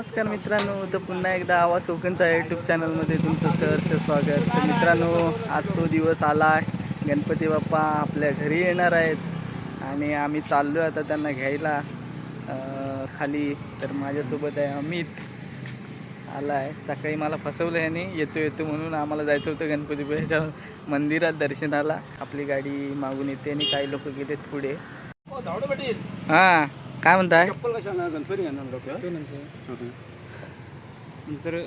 नमस्कार मित्रांनो तर पुन्हा एकदा आवाज कोकणचा यूट्यूब चॅनलमध्ये तुमचं सहर्ष स्वागत. तर मित्रांनो आज तो दिवस आला आहे. गणपती बाप्पा आपल्या घरी येणार आहेत आणि आम्ही चाललो आता त्यांना घ्यायला. खाली तर माझ्यासोबत आहे अमित. आला आहे सकाळी मला फसवलं याने येतो येतो म्हणून आम्हाला जायचं होतं गणपतीपुळ्याच्या मंदिरात दर्शनाला. आपली गाडी मागून येते आणि काही लोक गेलेत पुढे. भेटेल. हां. काय म्हणताय? चप्पल कशाला गणपती घेणार लोक तर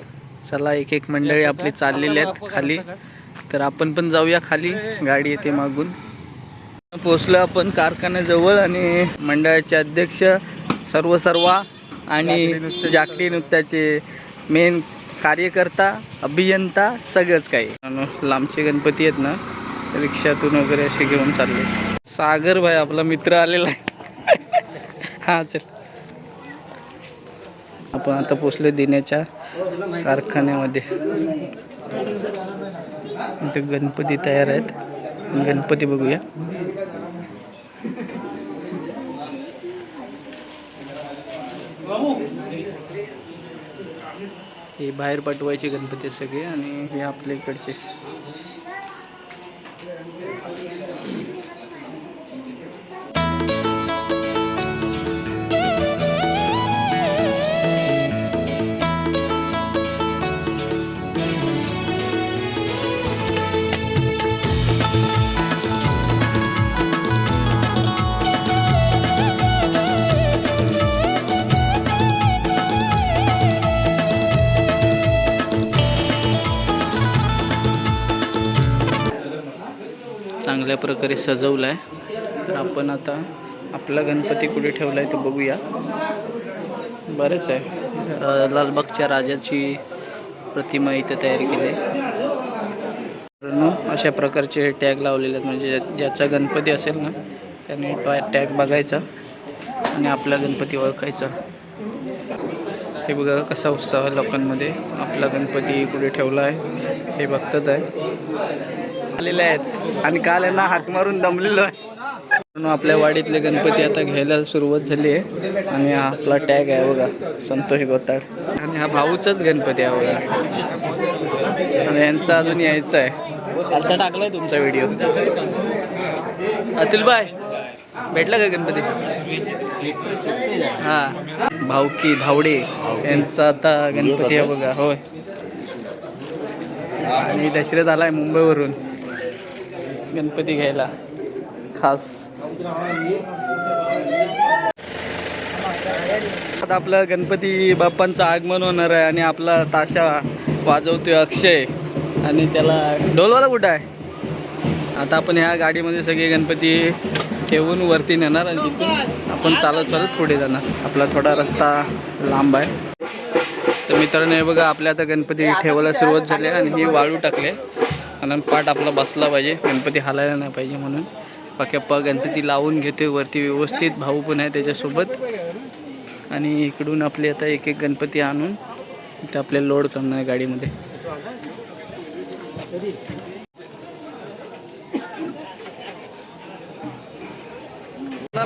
चला एक एक मंडळी आपली चाललेली आहेत खाली. तर आपण पण जाऊया खाली. गाडी येते मागून. पोचलो आपण कारखान्याजवळ आणि मंडळाचे अध्यक्ष सर्व सर्वा आणि जाकडी नृत्याचे मेन कार्यकर्ता अभियंता सगळंच काही. लांबचे गणपती आहेत ना रिक्षातून वगैरे असे घेऊन चालले. सागर भाई आपला मित्र आलेला आहे. हा चल. आपण आता पोचलो देण्याच्या कारखान्यामध्ये. इथे गणपती तयार आहेत. गणपती बघूया. हे बाहेर पाठवायचे गणपती सगळे आणि हे आपल्या इकडचे. चांगल्या प्रकारे सजवलं आहे तर आपण आता आपला गणपती कुठे ठेवला आहे तो बघूया. बरेच आहे. लालबागच्या राजाची प्रतिमा इथं तयार केली आहे. अशा प्रकारचे टॅग लावलेले आहेत. म्हणजे ज्या- ज्याचा गणपती असेल ना त्याने टॅग बघायचा आणि आपला गणपती ओळखायचा. हे बघा कसा उत्साह आहे लोकांमध्ये. आपला गणपती कुठे ठेवला आहे हे बघतात आहे. आलेले आहेत. आणि काल यांना हाक मारून दमलेलो आहे. म्हणून आपल्या वाडीतले गणपती आता घ्यायला सुरुवात झाली आहे. आणि हा आपला टॅग आहे बघा संतोष गोताड आणि हा भाऊचाच गणपती आहे बघा. आणि यांचा अजून यायचा आहे. कालचा टाकलाय तुमचा व्हिडिओ अतुल बाय भेटला का गणपती? हा. भाऊकी भावडे यांचा आता गणपती आहे बघा होय. आणि दशरथ आलाय मुंबईवरून. गणपती घ्यायला. खास. आता आपलं गणपती बाप्पांचं आगमन होणार आहे आणि आपला ताशा वाजवतोय अक्षय. आणि त्याला ढोलवाला कुठं आहे? आता आपण ह्या गाडीमध्ये सगळे गणपती ठेवून वरती नेणार आणि तिथून आपण चालत चालत पुढे जाणार. आपला थोडा रस्ता लांब आहे. तर मित्रांनो हे बघा आपल्या आता गणपती ठेवायला सुरुवात झाली आहे आणि ही वाळू टाकले कारण पाठ आपला बसला पाहिजे गणपती हालायला नाही पाहिजे म्हणून. बाकी अप्पा गणपती लावून घेते वरती व्यवस्थित भाऊ पण आहे त्याच्यासोबत. आणि इकडून आपले आता एक एक गणपती आणून ते आपले लोड करणार आहे गाडीमध्ये.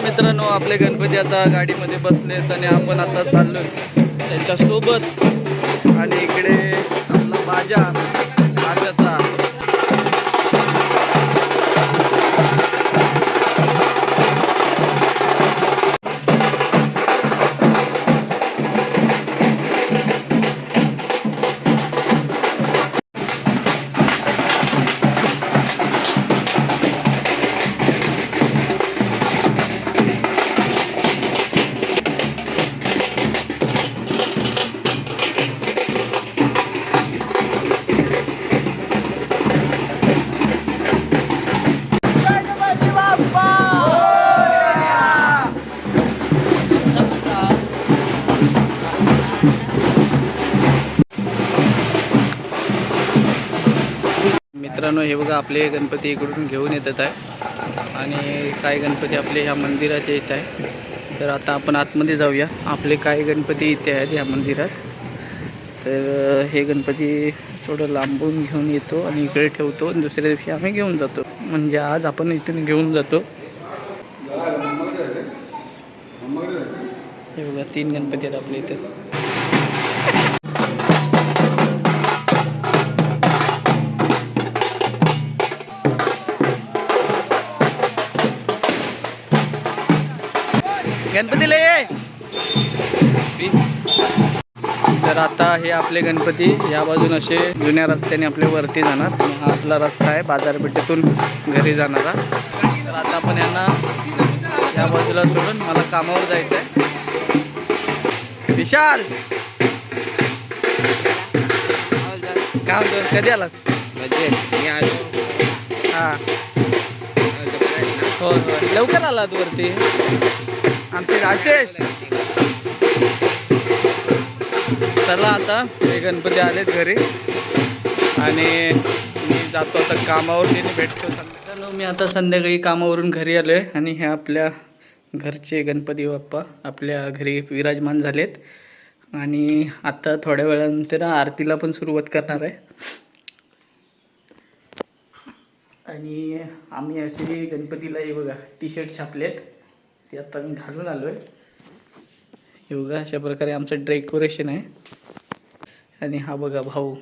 मित्रांनो आपले गणपती आता गाडीमध्ये बसलेत आणि आपण आता चाललोय त्याच्यासोबत. आणि इकडे आपला बाजा. मित्रांनो हे बघा आपले गणपती इकडून घेऊन येतात आहे. आणि काही गणपती आपले ह्या मंदिराच्या इथं आहे. तर आता आपण आतमध्ये जाऊया. आपले काही गणपती इथे आहेत ह्या मंदिरात. तर हे गणपती थोडं लांबून घेऊन येतो आणि इकडे ठेवतो. आणि दुसऱ्या दिवशी आम्ही घेऊन जातो. म्हणजे आज आपण इथून घेऊन जातो. हे बघा तीन गणपती आहेत आपल्या इथे. गणपतीला! ये तर आता हे आपले गणपती या बाजून असे जुन्या रस्त्याने आपले वरती जाणार आणि हा आपला रस्ता आहे बाजारपेठेतून घरी जाणारा. तर आता आपण यांना या बाजूला सोडून मला कामावर जायचं आहे विशाल म्हणतो कधी आलास? मी आलो. हां. हो हो लवकर आलात वरती. आमचे आशेष चला आता हे गणपती आलेत घरी. आणि मी जातो आता कामावर आणि भेटतो मित्रांनो मी आता संध्याकाळी कामावरून घरी आलो आहे आणि हे आपल्या घरचे गणपती बाप्पा आपल्या घरी विराजमान झालेत. आणि आता थोड्या वेळानंतर आरतीला पण सुरुवात करणार आहे. आणि आम्ही असे गणपतीला हे बघा टी शर्ट छापलेत. ती आता मी घालून आलो आहे योगा अशा प्रकारे आमचं डेकोरेशन आहे. आणि हा बघा भाऊ.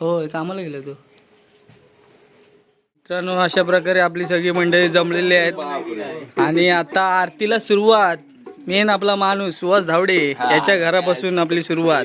हो कामाला गेलो तो. मित्रांनो अशा प्रकारे आपली सगळी मंडळी जमलेली आहेत. आणि आता आरतीला सुरुवात. मेन आपला माणूस सुहास धावडे याच्या घरापासून आपली सुरुवात.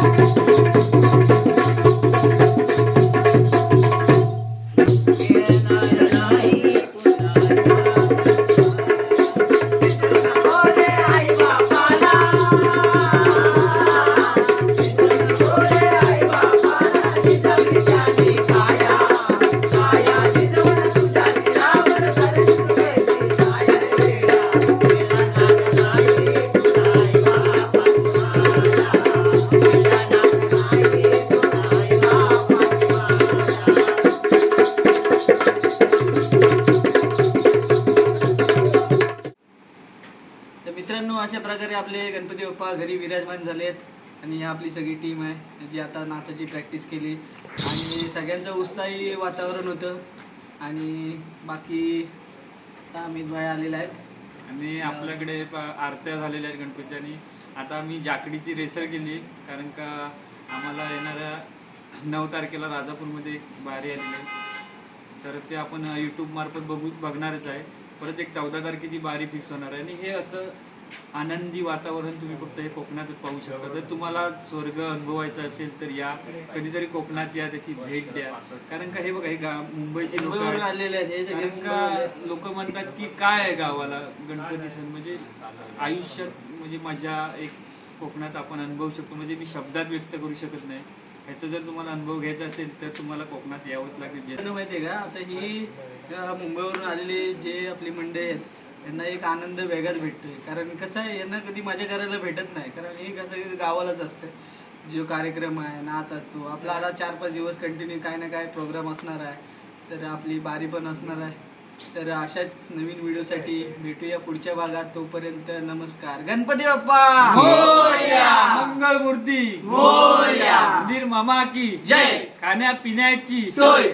Kiss, kiss, kiss, kiss. अशा प्रकारे आपले गणपती बाप्पा घरी विराजमान झालेत आणि ही आपली सगळी टीम आहे. जी आता नाचाची प्रॅक्टिस केली. आणि सगळ्यांचं उत्साही वातावरण होतं. आणि बाकी आता अमित भाई आलेले आहेत. आणि आपल्याकडे प- आरत्या झालेल्या आहेत गणपतीच्या आणि आता आम्ही जाकडीची रेसर केली. कारण का आम्हाला येणाऱ्या नऊ तारखेला राजापूरमध्ये एक बारी आलेली आहे. तर ते आपण यूट्यूबमार्फत बघू बघणारच आहे. परत एक चौदा तारखेची बारी फिक्स होणार आहे. आणि हे असं आनंदी वातावरण तुम्ही फक्त हे कोकणातच पाहू शकता. जर तुम्हाला स्वर्ग अनुभवायचा असेल तर या कधीतरी कोकणात या त्याची भेट द्या. कारण का हे बघा हे गा मुंबईचे लोक आलेले आहेत कारण का लोक म्हणतात की काय आहे गावाला? गणपती सण म्हणजे आयुष्यात म्हणजे मजा एक कोकणात आपण अनुभवू शकतो. म्हणजे मी शब्दात व्यक्त करू शकत नाही. ह्याचा जर तुम्हाला अनुभव घ्यायचा असेल तर तुम्हाला कोकणात यावंच लागेल. माहिती आहे का? आता ही मुंबईवरून आलेली जे आपली मंडळी आहेत त्यांना एक आनंद वेगळाच भेटतोय. कारण कसं आहे यांना कधी मजा करायला भेटत नाही. कारण हे कसं गावालाच असतं. जो कार्यक्रम आहे नाच असतो. आपला आता चार पाच दिवस कंटिन्यू काय ना काय प्रोग्राम असणार आहे. तर आपली बारी पण असणार आहे. तर अशाच नवीन व्हिडिओसाठी भेटूया पुढच्या भागात. तोपर्यंत नमस्कार. गणपती बाप्पा! मंगल मूर्ती! उदीर मामा की! जय. खाण्या पिण्याची सोय.